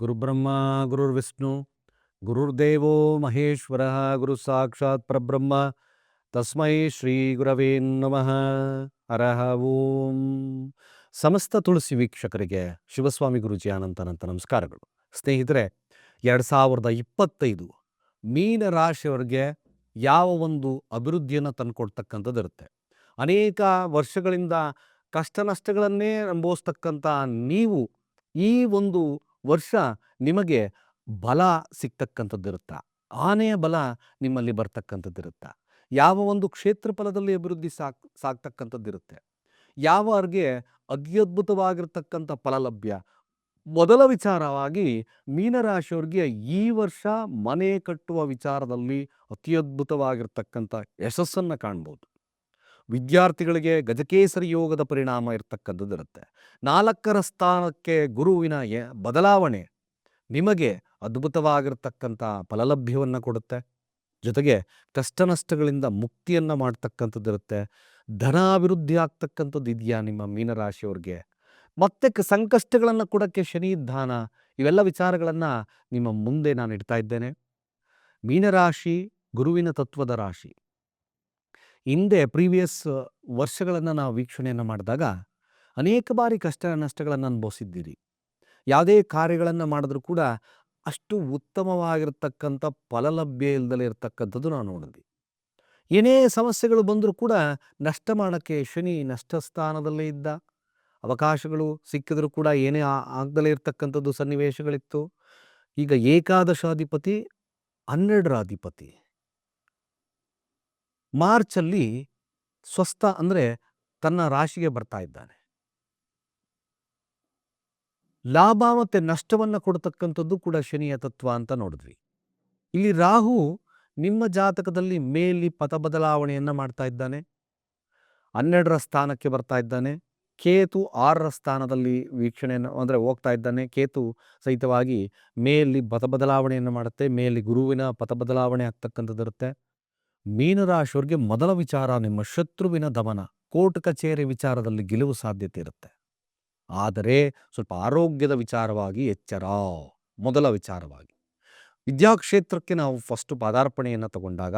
ಗುರುಬ್ರಹ್ಮ ಗುರುರ್ ಗುರುರ್ದೇವೋ ಮಹೇಶ್ವರ ಗುರು ಸಾಕ್ಷಾತ್ ಪರಬ್ರಹ್ಮ, ತಸ್ಮೈ ಶ್ರೀ ಗುರವೇ ನಮಃ. ಅರಹ ಓಂ. ಸಮಸ್ತ ತುಳಸಿ ವೀಕ್ಷಕರಿಗೆ ಶಿವಸ್ವಾಮಿ ಗುರುಜಿ ಅನಂತನಂತ ನಮಸ್ಕಾರಗಳು. ಸ್ನೇಹಿತರೆ, ಎರಡು ಸಾವಿರದ ಇಪ್ಪತ್ತೈದು ಮೀನ ರಾಶಿಯವರಿಗೆ ಯಾವ ಒಂದು ಅಭಿವೃದ್ಧಿಯನ್ನು ತಂದುಕೊಡ್ತಕ್ಕಂಥದ್ದು ಇರುತ್ತೆ ಅನೇಕ ವರ್ಷಗಳಿಂದ ಕಷ್ಟ ನಷ್ಟಗಳನ್ನೇ ಅನುಭವಿಸ್ತಕ್ಕಂಥ ನೀವು ಈ ಒಂದು ವರ್ಷ ನಿಮಗೆ ಬಲ ಸಿಗ್ತಕ್ಕಂಥದ್ದಿರುತ್ತ ಆನೆಯ ಬಲ ನಿಮ್ಮಲ್ಲಿ ಬರ್ತಕ್ಕಂಥದ್ದಿರುತ್ತ? ಯಾವ ಒಂದು ಕ್ಷೇತ್ರ ಫಲದಲ್ಲಿ ಅಭಿವೃದ್ಧಿ ಸಾಕ್ ಸಾಕ್ತಕ್ಕಂಥದ್ದಿರುತ್ತೆ ಅರ್ಗೆ ಅತ್ಯದ್ಭುತವಾಗಿರ್ತಕ್ಕಂಥ ಫಲ ಲಭ್ಯ ಮೊದಲ ವಿಚಾರವಾಗಿ ಮೀನರಾಶಿಯವ್ರಿಗೆ ಈ ವರ್ಷ ಮನೆ ಕಟ್ಟುವ ವಿಚಾರದಲ್ಲಿ ಅತ್ಯದ್ಭುತವಾಗಿರ್ತಕ್ಕಂಥ ಯಶಸ್ಸನ್ನು ಕಾಣ್ಬೋದು. ವಿದ್ಯಾರ್ಥಿಗಳಿಗೆ ಗಜಕೇಸರಿ ಯೋಗದ ಪರಿಣಾಮ ಇರತಕ್ಕಂಥದ್ದಿರುತ್ತೆ. ನಾಲ್ಕರ ಸ್ಥಾನಕ್ಕೆ ಗುರುವಿನ ಬದಲಾವಣೆ ನಿಮಗೆ ಅದ್ಭುತವಾಗಿರ್ತಕ್ಕಂಥ ಫಲಲಭ್ಯವನ್ನು ಕೊಡುತ್ತೆ. ಜೊತೆಗೆ ಕಷ್ಟನಷ್ಟಗಳಿಂದ ಮುಕ್ತಿಯನ್ನು ಮಾಡ್ತಕ್ಕಂಥದ್ದಿರುತ್ತೆ. ಧನಾಭಿವೃದ್ಧಿ ಆಗ್ತಕ್ಕಂಥದ್ದು ಇದೆಯಾ ನಿಮ್ಮ ಮೀನರಾಶಿಯವ್ರಿಗೆ? ಮತ್ತೆ ಸಂಕಷ್ಟಗಳನ್ನು ಕೊಡೋಕ್ಕೆ ಶನಿ ದಾನ ಇವೆಲ್ಲ ವಿಚಾರಗಳನ್ನು ನಿಮ್ಮ ಮುಂದೆ ನಾನು ಇಡ್ತಾ ಇದ್ದೇನೆ. ಮೀನರಾಶಿ ಗುರುವಿನ ತತ್ವದ ರಾಶಿ. ಹಿಂದೆ ಪ್ರೀವಿಯಸ್ ವರ್ಷಗಳನ್ನು ನಾವು ವೀಕ್ಷಣೆಯನ್ನು ಮಾಡಿದಾಗ ಅನೇಕ ಬಾರಿ ಕಷ್ಟ ನಷ್ಟಗಳನ್ನು ಅನುಭವಿಸಿದ್ದೀರಿ. ಯಾವುದೇ ಕಾರ್ಯಗಳನ್ನು ಮಾಡಿದ್ರೂ ಕೂಡ ಅಷ್ಟು ಉತ್ತಮವಾಗಿರ್ತಕ್ಕಂಥ ಫಲಲಭ್ಯ ಇಲ್ದಲೇ ಇರತಕ್ಕಂಥದ್ದು ನಾವು ನೋಡಿದ್ವಿ. ಏನೇ ಸಮಸ್ಯೆಗಳು ಬಂದರೂ ಕೂಡ ನಷ್ಟ ಮಾಡೋಕ್ಕೆ ಶನಿ ನಷ್ಟ ಸ್ಥಾನದಲ್ಲೇ ಇದ್ದ. ಅವಕಾಶಗಳು ಸಿಕ್ಕಿದ್ರೂ ಕೂಡ ಏನೇ ಆಗದಲ್ಲೇ ಆಗ್ದಲೇ ಇರತಕ್ಕಂಥದ್ದು ಸನ್ನಿವೇಶಗಳಿತ್ತು. ಈಗ ಏಕಾದಶಾಧಿಪತಿ ಹನ್ನೆರಡರ ಅಧಿಪತಿ ಮಾರ್ಚಲ್ಲಿ ಸ್ವಸ್ಥ ಅಂದರೆ ತನ್ನ ರಾಶಿಗೆ ಬರ್ತಾ ಇದ್ದಾನೆ. ಲಾಭ ಮತ್ತು ನಷ್ಟವನ್ನು ಕೊಡ್ತಕ್ಕಂಥದ್ದು ಕೂಡ ಶನಿಯ ತತ್ವ ಅಂತ ನೋಡಿದ್ವಿ. ಇಲ್ಲಿ ರಾಹು ನಿಮ್ಮ ಜಾತಕದಲ್ಲಿ ಮೇಲಿ ಪಥ ಬದಲಾವಣೆಯನ್ನು ಮಾಡ್ತಾ ಇದ್ದಾನೆ. ಹನ್ನೆರಡರ ಸ್ಥಾನಕ್ಕೆ ಬರ್ತಾ ಇದ್ದಾನೆ. ಕೇತು ಆರರ ಸ್ಥಾನದಲ್ಲಿ ವೀಕ್ಷಣೆಯನ್ನು ಅಂದರೆ ಹೋಗ್ತಾ ಇದ್ದಾನೆ. ಕೇತು ಸಹಿತವಾಗಿ ಮೇಲಿ ಪಥ ಬದಲಾವಣೆಯನ್ನು ಮಾಡುತ್ತೆ. ಮೇಲಿ ಗುರುವಿನ ಪಥ ಬದಲಾವಣೆ ಆಗ್ತಕ್ಕಂಥದ್ದಿರುತ್ತೆ. ಮೀನರಾಶಿಯವ್ರಿಗೆ ಮೊದಲ ವಿಚಾರ ನಿಮ್ಮ ಶತ್ರುವಿನ ದಮನ. ಕೋರ್ಟ್ ಕಚೇರಿ ವಿಚಾರದಲ್ಲಿ ಗೆಲುವು ಸಾಧ್ಯತೆ ಇರುತ್ತೆ. ಆದರೆ ಸ್ವಲ್ಪ ಆರೋಗ್ಯದ ವಿಚಾರವಾಗಿ ಎಚ್ಚರ. ಮೊದಲ ವಿಚಾರವಾಗಿ. ವಿದ್ಯಾಕ್ಷೇತ್ರಕ್ಕೆ ನಾವು ಫಸ್ಟ್ ಪದಾರ್ಪಣೆಯನ್ನು ತಗೊಂಡಾಗ,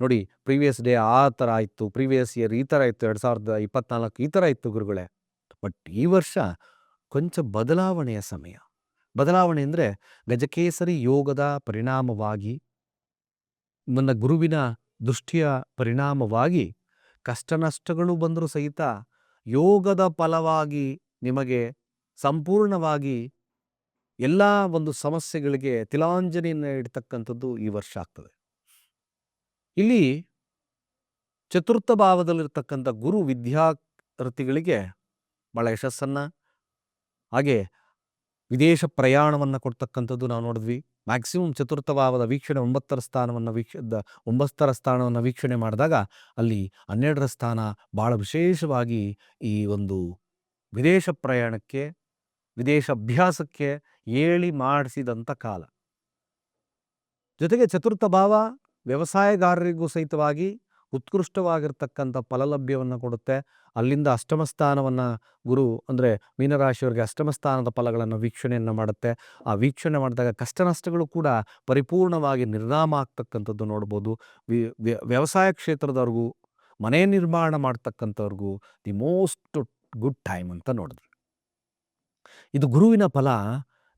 ನೋಡಿ, ಪ್ರೀವಿಯಸ್ ಡೇ ಆ ಥರ ಆಯಿತು ಪ್ರೀವಿಯಸ್ ಇಯರ್ ಈ ಥರ ಇತ್ತು, ಎರಡು ಸಾವಿರದ ಇಪ್ಪತ್ನಾಲ್ಕು ಈ ಥರ ಇತ್ತು ಗುರುಗಳೇ. ಬಟ್ ಈ ವರ್ಷ ಕೊಂಚ ಬದಲಾವಣೆಯ ಸಮಯ. ಬದಲಾವಣೆ ಅಂದರೆ ಗಜಕೇಸರಿ ಯೋಗದ ಪರಿಣಾಮವಾಗಿ, ನನ್ನ ಗುರುವಿನ ದೃಷ್ಟಿಯ ಪರಿಣಾಮವಾಗಿ ಕಷ್ಟ ನಷ್ಟಗಳು ಬಂದರೂ ಸಹಿತ ಯೋಗದ ಫಲವಾಗಿ ನಿಮಗೆ ಸಂಪೂರ್ಣವಾಗಿ ಎಲ್ಲ ಒಂದು ಸಮಸ್ಯೆಗಳಿಗೆ ತಿಲಾಂಜಲಿಯನ್ನು ಇಡ್ತಕ್ಕಂಥದ್ದು ಈ ವರ್ಷ ಆಗ್ತದೆ. ಇಲ್ಲಿ ಚತುರ್ಥ ಭಾವದಲ್ಲಿರ್ತಕ್ಕಂಥ ಗುರು ವಿದ್ಯಾರ್ಥಿಗಳಿಗೆ ಭಾಳ ಯಶಸ್ಸನ್ನು ಹಾಗೆ ವಿದೇಶ ಪ್ರಯಾಣವನ್ನು ಕೊಡ್ತಕ್ಕಂಥದ್ದು ನಾವು ನೋಡಿದ್ವಿ. ಮ್ಯಾಕ್ಸಿಮಮ್ ಚತುರ್ಥ ಭಾವದ ವೀಕ್ಷಣೆ ಒಂಬತ್ತರ ಸ್ಥಾನವನ್ನು ವೀಕ್ಷ ಒಂಬತ್ತರ ಸ್ಥಾನವನ್ನು ವೀಕ್ಷಣೆ ಮಾಡಿದಾಗ ಅಲ್ಲಿ ಹನ್ನೆರಡರ ಸ್ಥಾನ ಭಾಳ ವಿಶೇಷವಾಗಿ ಈ ಒಂದು ವಿದೇಶ ಪ್ರಯಾಣಕ್ಕೆ, ವಿದೇಶ ಅಭ್ಯಾಸಕ್ಕೆ ಏಳಿ ಮಾಡಿಸಿದಂಥ ಕಾಲ. ಜೊತೆಗೆ ಚತುರ್ಥ ಭಾವ ವ್ಯವಸಾಯಗಾರರಿಗೂ ಸಹಿತವಾಗಿ ಉತ್ಕೃಷ್ಟವಾಗಿರ್ತಕ್ಕಂಥ ಫಲಲಭ್ಯವನ್ನು ಕೊಡುತ್ತೆ. ಅಲ್ಲಿಂದ ಅಷ್ಟಮ ಸ್ಥಾನವನ್ನು ಗುರು ಅಂದರೆ ಮೀನರಾಶಿಯವರಿಗೆ ಅಷ್ಟಮ ಸ್ಥಾನದ ಫಲಗಳನ್ನು ವೀಕ್ಷಣೆಯನ್ನು ಮಾಡುತ್ತೆ. ಆ ವೀಕ್ಷಣೆ ಮಾಡಿದಾಗ ಕಷ್ಟ ನಷ್ಟಗಳು ಕೂಡ ಪರಿಪೂರ್ಣವಾಗಿ ನಿರ್ನಾಮ ಆಗ್ತಕ್ಕಂಥದ್ದು ನೋಡ್ಬೋದು. ವ್ಯವಸಾಯ ಕ್ಷೇತ್ರದವ್ರಿಗೂ ಮನೆ ನಿರ್ಮಾಣ ಮಾಡ್ತಕ್ಕಂಥವ್ರಿಗೂ ದಿ ಮೋಸ್ಟ್ ಗುಡ್ ಟೈಮ್ ಅಂತ ನೋಡಿದ್ರು ಇದು ಗುರುವಿನ ಫಲ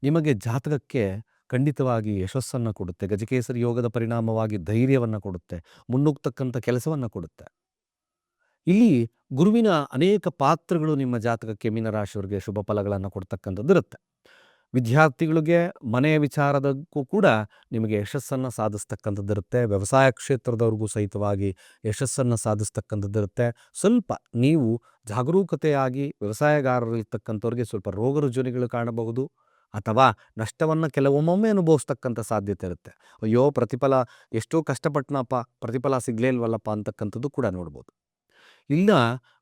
ನಿಮಗೆ ಜಾತಕಕ್ಕೆ ಖಂಡಿತವಾಗಿ ಯಶಸ್ಸನ್ನು ಕೊಡುತ್ತೆ. ಗಜಕೇಸರಿ ಯೋಗದ ಪರಿಣಾಮವಾಗಿ ಧೈರ್ಯವನ್ನು ಕೊಡುತ್ತೆ. ಮುನ್ನುಗ್ತಕ್ಕಂಥ ಕೆಲಸವನ್ನು ಕೊಡುತ್ತೆ. ಇಲ್ಲಿ ಗುರುವಿನ ಅನೇಕ ಪಾತ್ರಗಳು ನಿಮ್ಮ ಜಾತಕಕ್ಕೆ ಮೀನರಾಶಿಯವರಿಗೆ ಶುಭ ಫಲಗಳನ್ನು ಕೊಡ್ತಕ್ಕಂಥದ್ದು ಇರುತ್ತೆ. ವಿದ್ಯಾರ್ಥಿಗಳಿಗೆ ಮನೆಯ ವಿಚಾರದಕ್ಕೂ ಕೂಡ ನಿಮಗೆ ಯಶಸ್ಸನ್ನು ಸಾಧಿಸ್ತಕ್ಕಂಥದ್ದಿರುತ್ತೆ ವ್ಯವಸಾಯ ಕ್ಷೇತ್ರದವ್ರಿಗೂ ಸಹಿತವಾಗಿ ಯಶಸ್ಸನ್ನು ಸಾಧಿಸ್ತಕ್ಕಂಥದ್ದಿರುತ್ತೆ ಸ್ವಲ್ಪ ನೀವು ಜಾಗರೂಕತೆಯಾಗಿ ವ್ಯವಸಾಯಗಾರರಿರ್ತಕ್ಕಂಥವ್ರಿಗೆ ಸ್ವಲ್ಪ ರೋಗ ರುಜುನಿಗಳು ಕಾಣಬಹುದು ಅಥವಾ ನಷ್ಟವನ್ನು ಕೆಲವೊಮ್ಮೊಮ್ಮೆ ಅನುಭವಿಸ್ತಕ್ಕಂಥ ಸಾಧ್ಯತೆ ಇರುತ್ತೆ. ಅಯ್ಯೋ ಪ್ರತಿಫಲ ಎಷ್ಟೋ ಕಷ್ಟಪಟ್ಟನಪ್ಪ ಪ್ರತಿಫಲ ಸಿಗಲೇ ಇಲ್ವಲ್ಲಪ್ಪ ಅಂತಕ್ಕಂಥದ್ದು ಕೂಡ ನೋಡ್ಬೋದು. ಇಲ್ಲ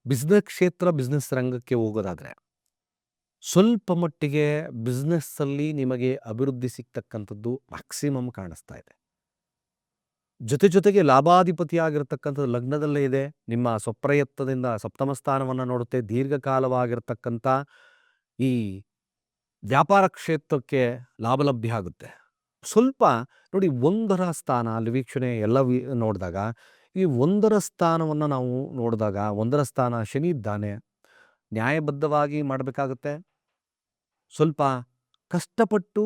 ಬಿಸ್ನೆಸ್ ಕ್ಷೇತ್ರ, ಬಿಸ್ನೆಸ್ ರಂಗಕ್ಕೆ ಹೋಗೋದಾದರೆ ಸ್ವಲ್ಪ ಮಟ್ಟಿಗೆ ಬಿಸ್ನೆಸ್ಸಲ್ಲಿ ನಿಮಗೆ ಅಭಿವೃದ್ಧಿ ಸಿಗ್ತಕ್ಕಂಥದ್ದು ಮ್ಯಾಕ್ಸಿಮಮ್ ಕಾಣಿಸ್ತಾ ಇದೆ. ಜೊತೆ ಜೊತೆಗೆ ಲಾಭಾಧಿಪತಿಯಾಗಿರ್ತಕ್ಕಂಥದ್ದು ಲಗ್ನದಲ್ಲೇ ಇದೆ. ನಿಮ್ಮ ಸ್ವಪ್ರಯತ್ನದಿಂದ ಸಪ್ತಮ ಸ್ಥಾನವನ್ನು ನೋಡುತ್ತೆ. ದೀರ್ಘಕಾಲವಾಗಿರ್ತಕ್ಕಂಥ ಈ ವ್ಯಾಪಾರ ಕ್ಷೇತ್ರಕ್ಕೆ ಲಾಭ ಲಭ್ಯ ಆಗುತ್ತೆ. ಸ್ವಲ್ಪ ನೋಡಿ ಒಂದರ ಸ್ಥಾನ ಅಲ್ಲಿ ವೀಕ್ಷಣೆ ಎಲ್ಲ ನೋಡಿದಾಗ ಈ ಒಂದರ ಸ್ಥಾನವನ್ನು ನಾವು ನೋಡಿದಾಗ, ಒಂದರ ಸ್ಥಾನ ಶನಿ ಇದ್ದಾನೆ, ನ್ಯಾಯಬದ್ಧವಾಗಿ ಮಾಡಬೇಕಾಗತ್ತೆ. ಸ್ವಲ್ಪ ಕಷ್ಟಪಟ್ಟು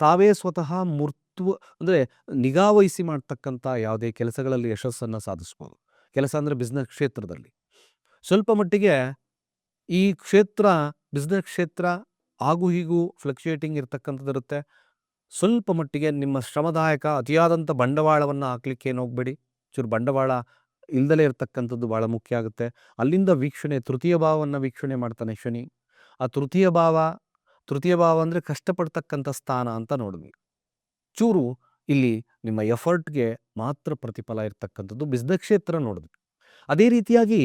ತಾವೇ ಸ್ವತಃ ಮೂರ್ತು ಅಂದರೆ ನಿಗಾವಹಿಸಿ ಮಾಡ್ತಕ್ಕಂಥ ಯಾವುದೇ ಕೆಲಸಗಳಲ್ಲಿ ಯಶಸ್ಸನ್ನು ಸಾಧಿಸ್ಬೋದು. ಕೆಲಸ ಅಂದರೆ ಬಿಸ್ನೆಸ್ ಕ್ಷೇತ್ರದಲ್ಲಿ. ಸ್ವಲ್ಪ ಮಟ್ಟಿಗೆ ಈ ಕ್ಷೇತ್ರ ಬಿಸ್ನೆಸ್ ಕ್ಷೇತ್ರ ಆಗು ಹೀಗೂ ಫ್ಲಕ್ಚುಯೇಟಿಂಗ್ ಇರತಕ್ಕಂಥದ್ದಿರುತ್ತೆ ಸ್ವಲ್ಪ ಮಟ್ಟಿಗೆ ನಿಮ್ಮ ಶ್ರಮದಾಯಕ ಅತಿಯಾದಂಥ ಬಂಡವಾಳವನ್ನು ಹಾಕ್ಲಿಕ್ಕೆ ಏನು ಹೋಗಬೇಡಿ. ಚೂರು ಬಂಡವಾಳ ಇಲ್ದಲೇ ಇರತಕ್ಕಂಥದ್ದು ಭಾಳ ಮುಖ್ಯ ಆಗುತ್ತೆ. ಅಲ್ಲಿಂದ ವೀಕ್ಷಣೆ, ತೃತೀಯ ಭಾವವನ್ನು ವೀಕ್ಷಣೆ ಮಾಡ್ತಾನೆ ಶನಿ. ಆ ತೃತೀಯ ಭಾವ ತೃತೀಯ ಭಾವ ಅಂದರೆ ಕಷ್ಟಪಡ್ತಕ್ಕಂಥ ಸ್ಥಾನ ಅಂತ ನೋಡಿದ್ವಿ. ಚೂರು ಇಲ್ಲಿ ನಿಮ್ಮ ಎಫರ್ಟ್ಗೆ ಮಾತ್ರ ಪ್ರತಿಫಲ ಇರತಕ್ಕಂಥದ್ದು ಬಿಸ್ನೆಸ್ ಕ್ಷೇತ್ರ ನೋಡಿದ್ವಿ. ಅದೇ ರೀತಿಯಾಗಿ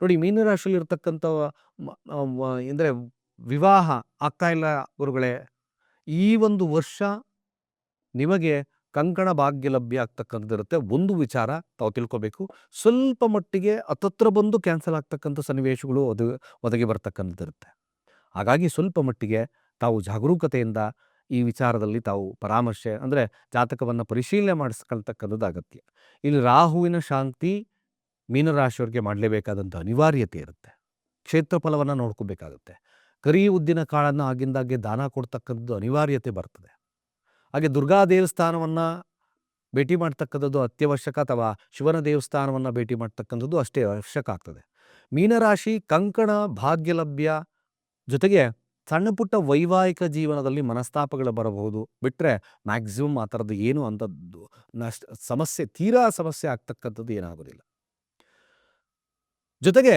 ನೋಡಿ ಮೀನರಾಶಿಯಲ್ಲಿ ಇರ್ತಕ್ಕಂಥ ಅಂದರೆ ವಿವಾಹ ಆಗ್ತಾ ಇಲ್ಲ ಗುರುಗಳೇ, ಈ ಒಂದು ವರ್ಷ ನಿಮಗೆ ಕಂಕಣ ಭಾಗ್ಯ ಲಭ್ಯ ಆಗ್ತಕ್ಕಂಥದ್ದಿರುತ್ತೆ. ಒಂದು ವಿಚಾರ ತಾವು ತಿಳ್ಕೊಬೇಕು. ಸ್ವಲ್ಪ ಮಟ್ಟಿಗೆ ಹತ್ತತ್ರ ಬಂದು ಕ್ಯಾನ್ಸಲ್ ಆಗ್ತಕ್ಕಂಥ ಸನ್ನಿವೇಶಗಳು ಅದು ಒದಗಿ ಬರ್ತಕ್ಕಂಥದ್ದಿರುತ್ತೆ. ಹಾಗಾಗಿ ಸ್ವಲ್ಪ ಮಟ್ಟಿಗೆ ತಾವು ಜಾಗರೂಕತೆಯಿಂದ ಈ ವಿಚಾರದಲ್ಲಿ ತಾವು ಪರಾಮರ್ಶೆ ಅಂದರೆ ಜಾತಕವನ್ನು ಪರಿಶೀಲನೆ ಮಾಡಿಸ್ಕೊಳ್ತಕ್ಕಂಥದ್ದು ಅಗತ್ಯ. ಇಲ್ಲಿ ರಾಹುವಿನ ಶಾಂತಿ ಮೀನರಾಶಿಯವರಿಗೆ ಮಾಡಲೇಬೇಕಾದಂಥ ಅನಿವಾರ್ಯತೆ ಇರುತ್ತೆ. ಕ್ಷೇತ್ರ ಫಲವನ್ನು ನೋಡ್ಕೋಬೇಕಾಗುತ್ತೆ. ಕರಿ ಉದ್ದಿನ ಕಾಳನ್ನು ಆಗಿಂದಾಗೆ ದಾನ ಕೊಡ್ತಕ್ಕಂಥದ್ದು ಅನಿವಾರ್ಯತೆ ಬರ್ತದೆ. ಹಾಗೆ ದುರ್ಗಾ ದೇವಸ್ಥಾನವನ್ನು ಭೇಟಿ ಮಾಡ್ತಕ್ಕಂಥದ್ದು ಅತ್ಯವಶ್ಯಕ ಅಥವಾ ಶಿವನ ದೇವಸ್ಥಾನವನ್ನು ಭೇಟಿ ಮಾಡ್ತಕ್ಕಂಥದ್ದು ಅಷ್ಟೇ ಅವಶ್ಯಕ ಆಗ್ತದೆ. ಮೀನರಾಶಿ, ಕಂಕಣ, ಭಾಗ್ಯಲಭ್ಯ ಜೊತೆಗೆ ಸಣ್ಣ ಪುಟ್ಟ ವೈವಾಹಿಕ ಜೀವನದಲ್ಲಿ ಮನಸ್ತಾಪಗಳು ಬರಬಹುದು. ಬಿಟ್ಟರೆ ಮ್ಯಾಕ್ಸಿಮಮ್ ಆ ಥರದ್ದು ಏನು ಅಂಥದ್ದು ನಷ್ಟ, ಸಮಸ್ಯೆ, ತೀರಾ ಸಮಸ್ಯೆ ಆಗ್ತಕ್ಕಂಥದ್ದು ಏನಾಗೋದಿಲ್ಲ. ಜೊತೆಗೆ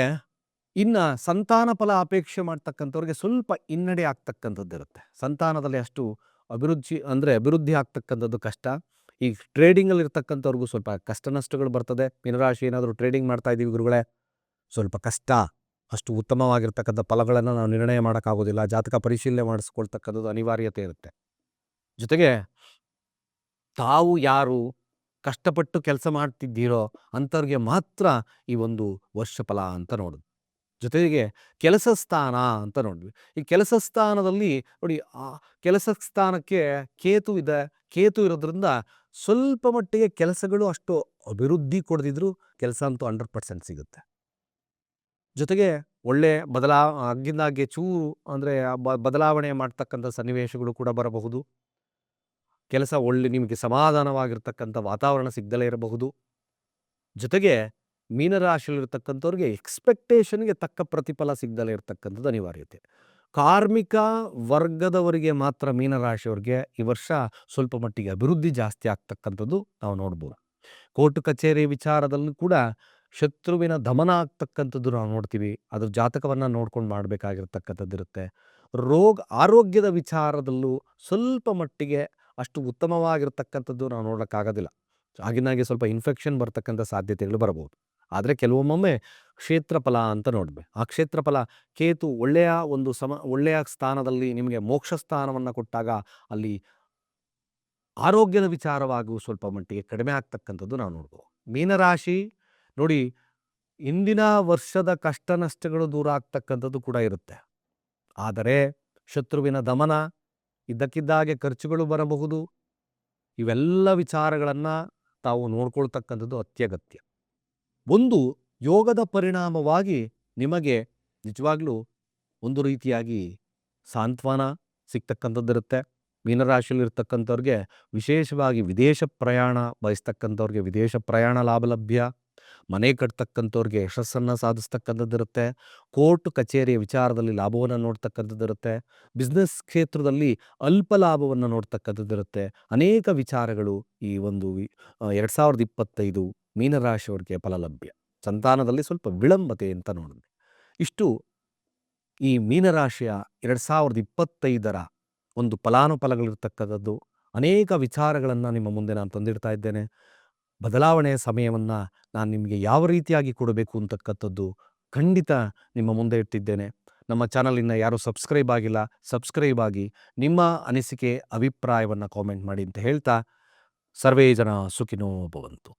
ಇನ್ನು ಸಂತಾನ ಫಲ ಅಪೇಕ್ಷೆ ಮಾಡ್ತಕ್ಕಂಥವ್ರಿಗೆ ಸ್ವಲ್ಪ ಹಿನ್ನಡೆ ಆಗ್ತಕ್ಕಂಥದ್ದು ಇರುತ್ತೆ ಸಂತಾನದಲ್ಲಿ ಅಷ್ಟು ಅಭಿವೃದ್ಧಿ ಅಂದರೆ ಅಭಿವೃದ್ಧಿ ಆಗ್ತಕ್ಕಂಥದ್ದು ಕಷ್ಟ. ಈ ಟ್ರೇಡಿಂಗಲ್ಲಿ ಇರ್ತಕ್ಕಂಥವ್ರಿಗೂ ಸ್ವಲ್ಪ ಕಷ್ಟ ನಷ್ಟಗಳು ಬರ್ತದೆ. ಮೀನರಾಶಿ ಏನಾದರೂ ಟ್ರೇಡಿಂಗ್ ಮಾಡ್ತಾ ಇದ್ದೀವಿ ಗುರುಗಳೇ, ಸ್ವಲ್ಪ ಕಷ್ಟ. ಅಷ್ಟು ಉತ್ತಮವಾಗಿರ್ತಕ್ಕಂಥ ಫಲಗಳನ್ನು ನಾವು ನಿರ್ಣಯ ಮಾಡೋಕ್ಕಾಗೋದಿಲ್ಲ. ಜಾತಕ ಪರಿಶೀಲನೆ ಮಾಡಿಸ್ಕೊಳ್ತಕ್ಕಂಥದ್ದು ಅನಿವಾರ್ಯತೆ ಇರುತ್ತೆ. ಜೊತೆಗೆ ತಾವು ಯಾರು ಕಷ್ಟಪಟ್ಟು ಕೆಲಸ ಮಾಡ್ತಿದ್ದೀರೋ ಅಂಥವ್ರಿಗೆ ಮಾತ್ರ ಈ ಒಂದು ವರ್ಷ ಫಲ ಅಂತ ನೋಡೋದು ಜೊತೆಗೆ ಕೆಲಸ ಸ್ಥಾನ ಅಂತ ನೋಡಿದ್ವಿ. ಈ ಕೆಲಸ ಸ್ಥಾನದಲ್ಲಿ ನೋಡಿ, ಆ ಕೆಲಸ ಸ್ಥಾನಕ್ಕೆ ಕೇತು ಇದೆ. ಕೇತು ಇರೋದ್ರಿಂದ ಸ್ವಲ್ಪ ಮಟ್ಟಿಗೆ ಕೆಲಸಗಳು ಅಷ್ಟು ಅಭಿವೃದ್ಧಿ ಕೊಡದಿದ್ರು ಕೆಲಸ ಅಂತೂ ಹಂಡ್ರೆಡ್ ಪರ್ಸೆಂಟ್ ಸಿಗುತ್ತೆ. ಜೊತೆಗೆ ಒಳ್ಳೆ ಬದಲಾ ಆಗಿಂದಾಗೆ ಚೂರು ಅಂದರೆ ಬದಲಾವಣೆ ಮಾಡ್ತಕ್ಕಂಥ ಸನ್ನಿವೇಶಗಳು ಕೂಡ ಬರಬಹುದು. ಕೆಲಸ ಒಳ್ಳೆ ನಿಮಗೆ ಸಮಾಧಾನವಾಗಿರ್ತಕ್ಕಂಥ ವಾತಾವರಣ ಸಿಗ್ದಲೇ ಇರಬಹುದು. ಜೊತೆಗೆ ಮೀನರಾಶಿಯಲ್ಲಿರ್ತಕ್ಕಂಥವ್ರಿಗೆ ಎಕ್ಸ್ಪೆಕ್ಟೇಷನ್ಗೆ ತಕ್ಕ ಪ್ರತಿಫಲ ಸಿಗ್ದಲೇ ಇರ್ತಕ್ಕಂಥದ್ದು ಅನಿವಾರ್ಯತೆ. ಕಾರ್ಮಿಕ ವರ್ಗದವರಿಗೆ ಮಾತ್ರ ಮೀನರಾಶಿಯವ್ರಿಗೆ ಈ ವರ್ಷ ಸ್ವಲ್ಪ ಮಟ್ಟಿಗೆ ಅಭಿವೃದ್ಧಿ ಜಾಸ್ತಿ ಆಗ್ತಕ್ಕಂಥದ್ದು ನಾವು ನೋಡ್ಬೋದು. ಕೋರ್ಟ್ ಕಚೇರಿ ವಿಚಾರದಲ್ಲೂ ಕೂಡ ಶತ್ರುವಿನ ದಮನ ಆಗ್ತಕ್ಕಂಥದ್ದು ನಾವು ನೋಡ್ತೀವಿ. ಅದ್ರ ಜಾತಕವನ್ನು ನೋಡ್ಕೊಂಡು ಮಾಡಬೇಕಾಗಿರ್ತಕ್ಕಂಥದ್ದು ಇರುತ್ತೆ. ರೋಗ ಆರೋಗ್ಯದ ವಿಚಾರದಲ್ಲೂ ಸ್ವಲ್ಪ ಮಟ್ಟಿಗೆ ಅಷ್ಟು ಉತ್ತಮವಾಗಿರ್ತಕ್ಕಂಥದ್ದು ನಾವು ನೋಡೋಕ್ಕಾಗೋದಿಲ್ಲ ಆಗಿನಾಗೆ ಸ್ವಲ್ಪ ಇನ್ಫೆಕ್ಷನ್ ಬರ್ತಕ್ಕಂಥ ಸಾಧ್ಯತೆಗಳು ಬರಬಹುದು ಆದರೆ ಕೆಲವೊಮ್ಮೊಮ್ಮೆ ಕ್ಷೇತ್ರಫಲ ಅಂತ ನೋಡ್ಬೇಕು ಆ ಕ್ಷೇತ್ರಫಲ ಕೇತು ಒಳ್ಳೆಯ ಒಂದು ಸಮ, ಒಳ್ಳೆಯ ಸ್ಥಾನದಲ್ಲಿ ನಿಮಗೆ ಮೋಕ್ಷ ಸ್ಥಾನವನ್ನು ಕೊಟ್ಟಾಗ ಅಲ್ಲಿ ಆರೋಗ್ಯದ ವಿಚಾರವಾಗೂ ಸ್ವಲ್ಪ ಮಟ್ಟಿಗೆ ಕಡಿಮೆ ಆಗ್ತಕ್ಕಂಥದ್ದು ನಾವು ನೋಡ್ಬೋದು. ಮೀನರಾಶಿ ನೋಡಿ ಇಂದಿನ ವರ್ಷದ ಕಷ್ಟ ನಷ್ಟಗಳು ದೂರ ಆಗ್ತಕ್ಕಂಥದ್ದು ಕೂಡ ಇರುತ್ತೆ. ಆದರೆ ಶತ್ರುವಿನ ದಮನ, ಇದ್ದಕ್ಕಿದ್ದಾಗೆ ಖರ್ಚುಗಳು ಬರಬಹುದು. ಇವೆಲ್ಲ ವಿಚಾರಗಳನ್ನು ತಾವು ನೋಡ್ಕೊಳ್ತಕ್ಕಂಥದ್ದು ಅತ್ಯಗತ್ಯ. ಒಂದು ಯೋಗದ ಪರಿಣಾಮವಾಗಿ ನಿಮಗೆ ನಿಜವಾಗ್ಲೂ ಒಂದು ರೀತಿಯಾಗಿ ಸಾಂತ್ವನ ಸಿಗ್ತಕ್ಕಂಥದ್ದಿರುತ್ತೆ. ಮೀನರಾಶಿಯಲ್ಲಿರ್ತಕ್ಕಂಥವ್ರಿಗೆ ವಿಶೇಷವಾಗಿ ವಿದೇಶ ಪ್ರಯಾಣ ಬಯಸ್ತಕ್ಕಂಥವ್ರಿಗೆ ವಿದೇಶ ಪ್ರಯಾಣ ಲಾಭ ಲಭ್ಯ. ಮನೆ ಕಟ್ತಕ್ಕಂಥವ್ರಿಗೆ ಯಶಸ್ಸನ್ನು ಸಾಧಿಸ್ತಕ್ಕಂಥದ್ದಿರುತ್ತೆ. ಕೋರ್ಟ್ ಕಚೇರಿಯ ವಿಚಾರದಲ್ಲಿ ಲಾಭವನ್ನು ನೋಡ್ತಕ್ಕಂಥದ್ದಿರುತ್ತೆ. ಬಿಸ್ನೆಸ್ ಕ್ಷೇತ್ರದಲ್ಲಿ ಅಲ್ಪ ಲಾಭವನ್ನು ನೋಡ್ತಕ್ಕಂಥದ್ದಿರುತ್ತೆ. ಅನೇಕ ವಿಚಾರಗಳು ಈ ಒಂದು ಎರಡು ಸಾವಿರದ ಇಪ್ಪತ್ತೈದು ಮೀನರಾಶಿಯವರಿಗೆ ಫಲಲಭ್ಯ. ಸಂತಾನದಲ್ಲಿ ಸ್ವಲ್ಪ ವಿಳಂಬತೆ ಅಂತ ನೋಡಿದ್ವಿ ಇಷ್ಟು ಈ ಮೀನರಾಶಿಯ ಎರಡು ಸಾವಿರದ ಇಪ್ಪತ್ತೈದರ ಒಂದು ಫಲಾನುಫಲಗಳಿರ್ತಕ್ಕಂಥದ್ದು ಅನೇಕ ವಿಚಾರಗಳನ್ನು ನಿಮ್ಮ ಮುಂದೆ ನಾನು ತಂದಿಡ್ತಾ ಇದ್ದೇನೆ. ಬದಲಾವಣೆಯ ಸಮಯವನ್ನು ನಾನು ನಿಮಗೆ ಯಾವ ರೀತಿಯಾಗಿ ಕೊಡಬೇಕು ಅಂತಕ್ಕಂಥದ್ದು ಖಂಡಿತ ನಿಮ್ಮ ಮುಂದೆ ಇಟ್ಟಿದ್ದೇನೆ. ನಮ್ಮ ಚಾನಲಿನ ಯಾರು ಸಬ್ಸ್ಕ್ರೈಬ್ ಆಗಿಲ್ಲ, ಸಬ್ಸ್ಕ್ರೈಬ್ ಆಗಿ ನಿಮ್ಮ ಅನಿಸಿಕೆ, ಅಭಿಪ್ರಾಯವನ್ನು ಕಾಮೆಂಟ್ ಮಾಡಿ ಅಂತ ಹೇಳ್ತಾ, ಸರ್ವೇ ಜನ ಸುಖಿನೋ ಭವಂತು.